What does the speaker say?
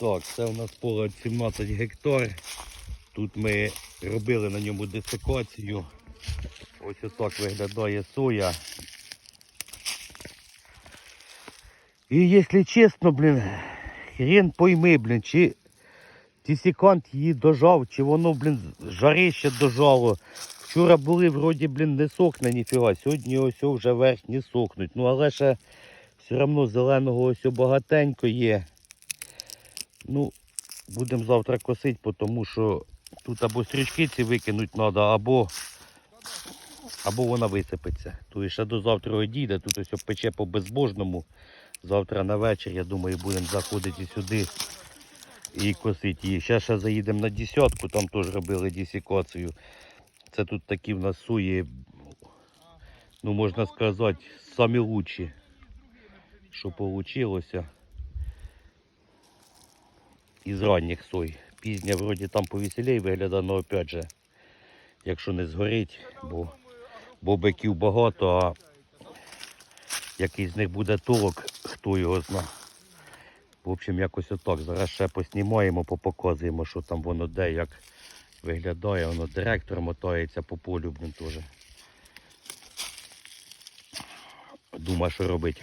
Так, це у нас поле 17 гектар. Тут ми робили на ньому десикацію. Ось отак виглядає соя. І якщо чесно, блін, хрен пойми, блін, чи десикант її дожав, чи воно, блін, жарище дожало. Вчора були вроді, блін, не сохне ніфіга. Сьогодні ось вже верхні сохнуть. Ну але ще все одно зеленого ось багатенько є. Ну, будемо завтра косити, тому що тут або стрічки ці викинуть треба, або, або вона висипеться. Тобто ще до завтра дійде, тут ось пече по безбожному. Завтра на вечір, я думаю, будемо заходити сюди і косити її. Ще ще заїдемо на десятку, там теж робили десікацію. Це тут такі в нас суї, ну можна сказати, самі лучші, що вийшло із ранніх сой. Пізня вроді там повеселей виглядає, але опять же, якщо не згорить, бо, бо биків багато, а який з них буде толок, хто його зна. В общем, якось отак. Зараз ще поснімаємо, попоказуємо, що там воно де, як виглядає. Воно директор мотається по полю, блін, теж. Думає, що робити.